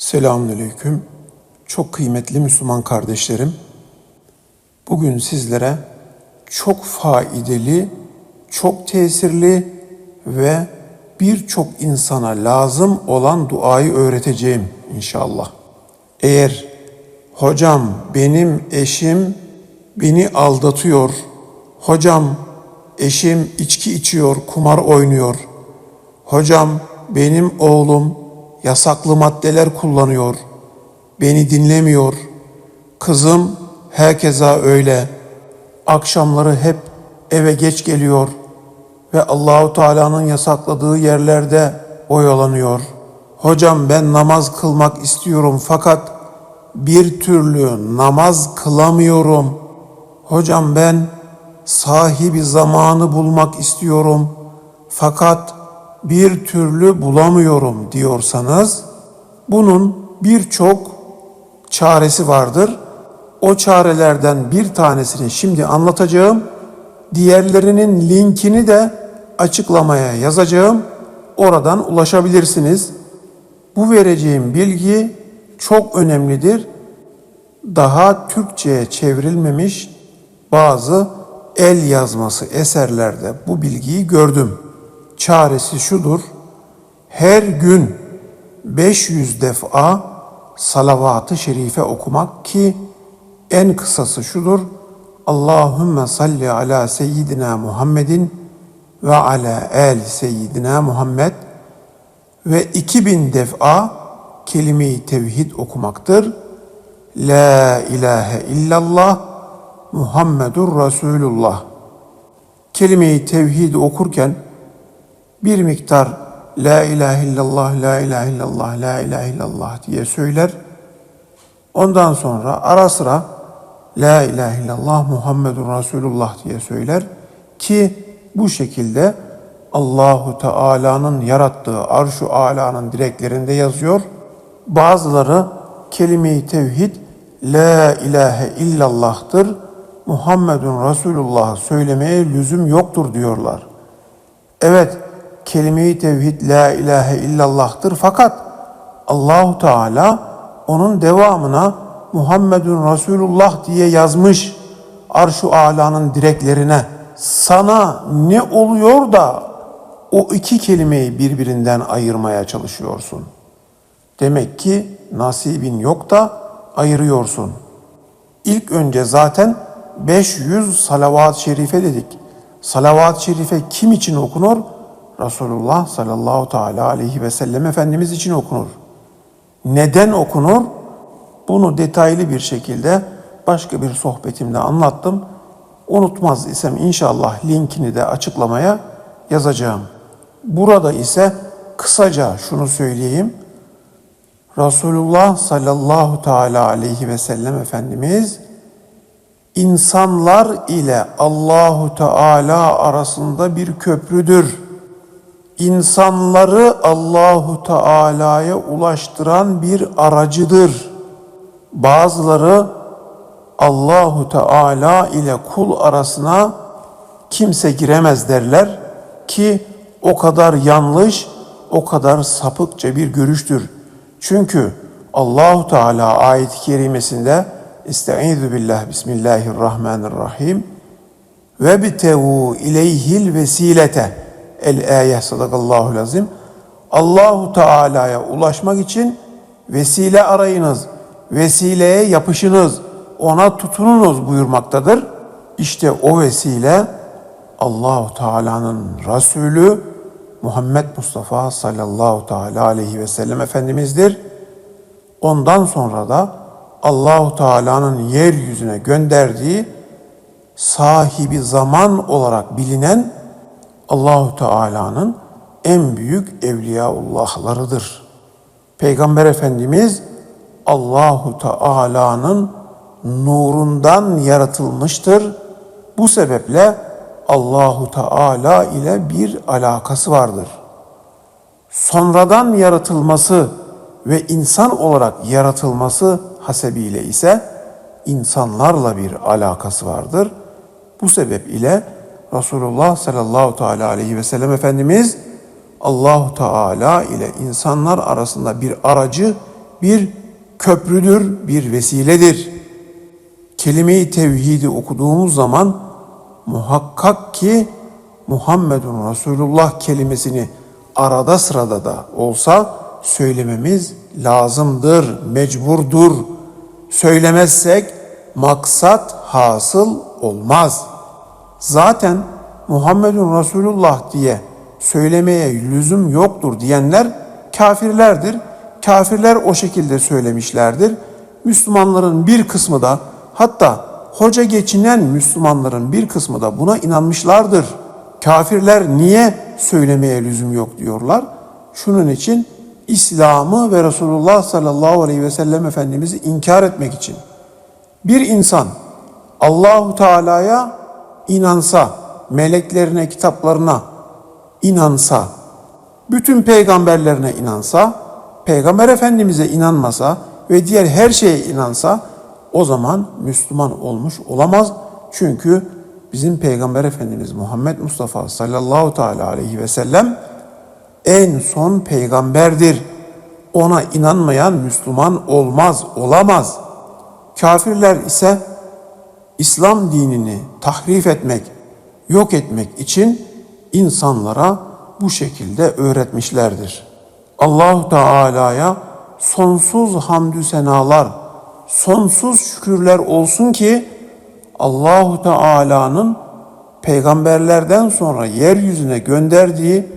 Selamünaleyküm. Çok kıymetli Müslüman kardeşlerim. Bugün sizlere çok faydalı, çok tesirli ve birçok insana lazım olan duayı öğreteceğim inşallah. Eğer hocam benim eşim beni aldatıyor, hocam eşim içki içiyor, kumar oynuyor, hocam benim oğlum yasaklı maddeler kullanıyor, beni dinlemiyor, kızım herkesa öyle, akşamları hep eve geç geliyor ve Allahu Teala'nın yasakladığı yerlerde oyalanıyor. Hocam ben namaz kılmak istiyorum fakat bir türlü namaz kılamıyorum. Hocam ben sahibi zamanı bulmak istiyorum fakat bir türlü bulamıyorum diyorsanız bunun birçok çaresi vardır. O çarelerden bir tanesini şimdi anlatacağım. Diğerlerinin linkini de açıklamaya yazacağım. Oradan ulaşabilirsiniz. Bu vereceğim bilgi çok önemlidir. Daha Türkçe'ye çevrilmemiş bazı el yazması eserlerde bu bilgiyi gördüm. Çaresi şudur. Her gün 500 defa salavat-ı şerife okumak ki en kısası şudur. Allahümme salli ala seyyidina Muhammedin ve ala el seyyidina Muhammed ve 2000 defa kelime-i tevhid okumaktır. La ilahe illallah Muhammedur Resulullah. Kelime-i tevhid okurken bir miktar La ilahe illallah, la ilahe illallah, la ilahe illallah diye söyler. Ondan sonra ara sıra La ilahe illallah Muhammedun Resulullah diye söyler ki bu şekilde Allahu Teala'nın yarattığı arşu alanın direklerinde yazıyor. Bazıları kelime-i tevhid La ilahe illallah'tır. Muhammedun Resulullah söylemeye lüzum yoktur diyorlar. Evet, kelime-i tevhid la ilahe illallah'tır fakat Allahu Teala onun devamına Muhammedun Resulullah diye yazmış arşu alanın direklerine. Sana ne oluyor da o iki kelimeyi birbirinden ayırmaya çalışıyorsun? Demek ki nasibin yok da ayırıyorsun. İlk önce zaten 500 salavat-ı şerife dedik. Salavat-ı şerife kim için okunur? Resulullah sallallahu teala aleyhi ve sellem Efendimiz için okunur. Neden okunur? Bunu detaylı bir şekilde başka bir sohbetimde anlattım. Unutmaz isem inşallah linkini de açıklamaya yazacağım. Burada ise kısaca şunu söyleyeyim. Resulullah sallallahu teala aleyhi ve sellem Efendimiz insanlar ile Allahu Teala arasında bir köprüdür. İnsanları Allahu Teala'ya ulaştıran bir aracıdır. Bazıları Allahu Teala ile kul arasına kimse giremez derler ki o kadar yanlış, o kadar sapıkça bir görüştür. Çünkü Allahu Teala ayet-i kerimesinde Estaizu billah bismillahirrahmanirrahim ve bitevu ileyhil vesilete el ayet sadakallahu lazim Allahu Teala'ya ulaşmak için vesile arayınız. Vesileye yapışınız. Ona tutununuz buyurmaktadır. İşte o vesile Allahu Teala'nın Resulü Muhammed Mustafa sallallahu teala aleyhi ve sellem Efendimiz'dir. Ondan sonra da Allahu Teala'nın yeryüzüne gönderdiği sahibi zaman olarak bilinen Allahu Teala'nın en büyük evliyaullahlarıdır. Peygamber Efendimiz Allahu Teala'nın nurundan yaratılmıştır. Bu sebeple Allahu Teala ile bir alakası vardır. Sonradan yaratılması ve insan olarak yaratılması hasebiyle ise insanlarla bir alakası vardır. Bu sebep ile Resulullah sallallahu teala aleyhi ve sellem Efendimiz Allahu Teala ile insanlar arasında bir aracı, bir köprüdür, bir vesiledir. Kelime-i tevhidi okuduğumuz zaman muhakkak ki Muhammedun Resulullah kelimesini arada sırada da olsa söylememiz lazımdır, mecburdur. Söylemezsek maksat hasıl olmaz. Zaten Muhammedun Resulullah diye söylemeye lüzum yoktur diyenler kafirlerdir. Kafirler o şekilde söylemişlerdir. Müslümanların bir kısmı da hatta hoca geçinen Müslümanların bir kısmı da buna inanmışlardır. Kafirler niye söylemeye lüzum yok diyorlar? Şunun için İslam'ı ve Resulullah sallallahu aleyhi ve sellem Efendimiz'i inkar etmek için. Bir insan Allahu Teala'ya inansa, meleklerine, kitaplarına inansa, bütün peygamberlerine inansa, peygamber efendimize inanmasa ve diğer her şeye inansa o zaman Müslüman olmuş olamaz. Çünkü bizim peygamber efendimiz Muhammed Mustafa sallallahu teala aleyhi ve sellem en son peygamberdir. Ona inanmayan Müslüman olmaz, olamaz. Kafirler ise İslam dinini tahrif etmek, yok etmek için insanlara bu şekilde öğretmişlerdir. Allahu Teala'ya sonsuz hamdü senalar, sonsuz şükürler olsun ki Allahu Teala'nın peygamberlerden sonra yeryüzüne gönderdiği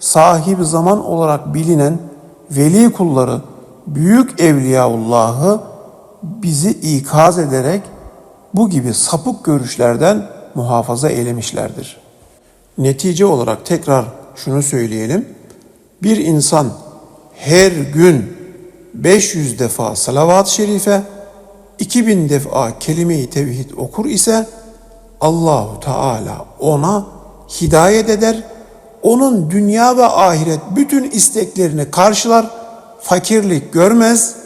sahibi zaman olarak bilinen veli kulları büyük evliyaullahı bizi ikaz ederek bu gibi sapık görüşlerden muhafaza eylemişlerdir. Netice olarak tekrar şunu söyleyelim. Bir insan her gün 500 defa salavat-ı şerife, 2000 defa kelime-i tevhid okur ise Allahu Teala ona hidayet eder. Onun dünya ve ahiret bütün isteklerini karşılar, fakirlik görmez,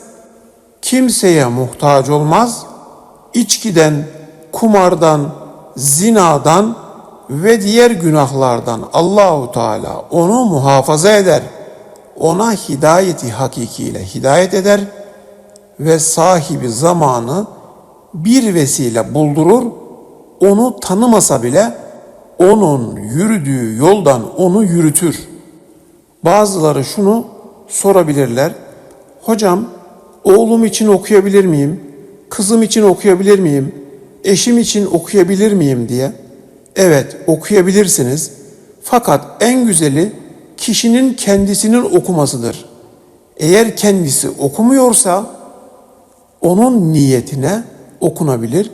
kimseye muhtaç olmaz, içkiden, kumardan, zinadan ve diğer günahlardan Allahu Teala onu muhafaza eder. Ona hidayeti hakikiyle hidayet eder ve sahibi zamanı bir vesile buldurur. Onu tanımasa bile onun yürüdüğü yoldan onu yürütür. Bazıları şunu sorabilirler. Hocam oğlum için okuyabilir miyim? Kızım için okuyabilir miyim? Eşim için okuyabilir miyim diye. Evet okuyabilirsiniz. Fakat en güzeli kişinin kendisinin okumasıdır. Eğer kendisi okumuyorsa onun niyetine okunabilir.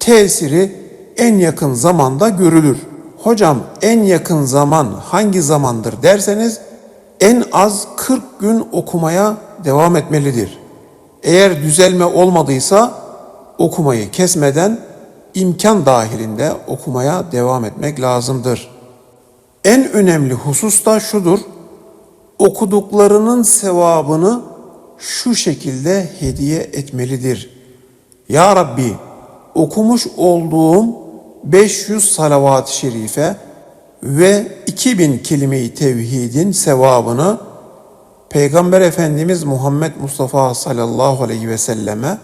Tesiri en yakın zamanda görülür. Hocam en yakın zaman hangi zamandır derseniz en az 40 gün okumaya devam etmelidir. Eğer düzelme olmadıysa okumayı kesmeden imkan dahilinde okumaya devam etmek lazımdır. En önemli husus da şudur. Okuduklarının sevabını şu şekilde hediye etmelidir. Ya Rabbi okumuş olduğum 500 salavat-ı şerife ve 2000 kelime-i tevhidin sevabını Peygamber Efendimiz Muhammed Mustafa sallallahu aleyhi ve selleme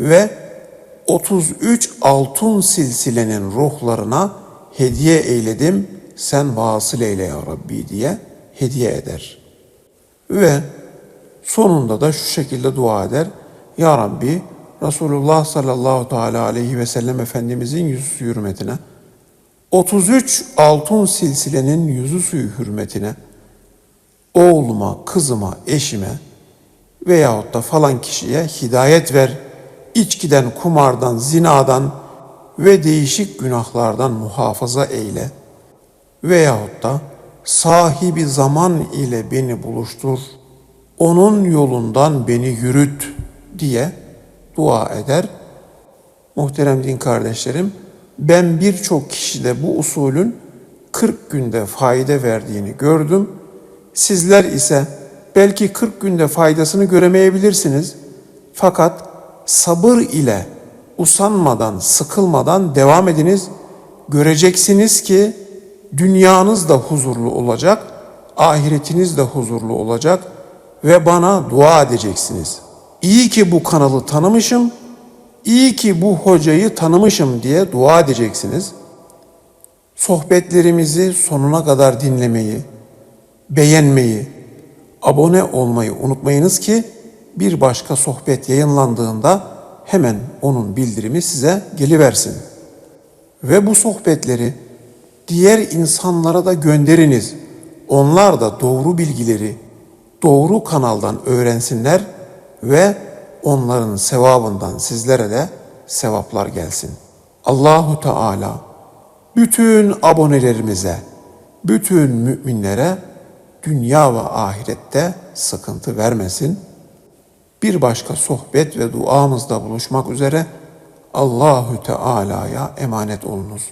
ve 33 altın silsilenin ruhlarına hediye eyledim. Sen vasıl eyle ya Rabbi diye hediye eder. Ve sonunda da şu şekilde dua eder. Ya Rabbi Resulullah sallallahu teala aleyhi ve sellem Efendimizin yüzü hürmetine 33 altın silsilenin yüzü suyu hürmetine oğluma, kızıma, eşime veyahut da falan kişiye hidayet ver. İçkiden, kumardan, zinadan ve değişik günahlardan muhafaza eyle. Veyahut da sahibi zaman ile beni buluştur. Onun yolundan beni yürüt diye dua eder. Muhterem din kardeşlerim, ben birçok kişide bu usulün 40 günde fayda verdiğini gördüm. Sizler ise belki 40 günde faydasını göremeyebilirsiniz. Fakat sabır ile usanmadan, sıkılmadan devam ediniz. Göreceksiniz ki dünyanız da huzurlu olacak, ahiretiniz de huzurlu olacak ve bana dua edeceksiniz. İyi ki bu kanalı tanımışım, iyi ki bu hocayı tanımışım diye dua edeceksiniz. Sohbetlerimizi sonuna kadar dinlemeyi, beğenmeyi, abone olmayı unutmayınız ki bir başka sohbet yayınlandığında hemen onun bildirimi size geliversin. Ve bu sohbetleri diğer insanlara da gönderiniz. Onlar da doğru bilgileri doğru kanaldan öğrensinler ve onların sevabından sizlere de sevaplar gelsin. Allahu Teala bütün abonelerimize, bütün müminlere dünya ve ahirette sıkıntı vermesin. Bir başka sohbet ve duamızda buluşmak üzere Allahü Teala'ya emanet olunuz.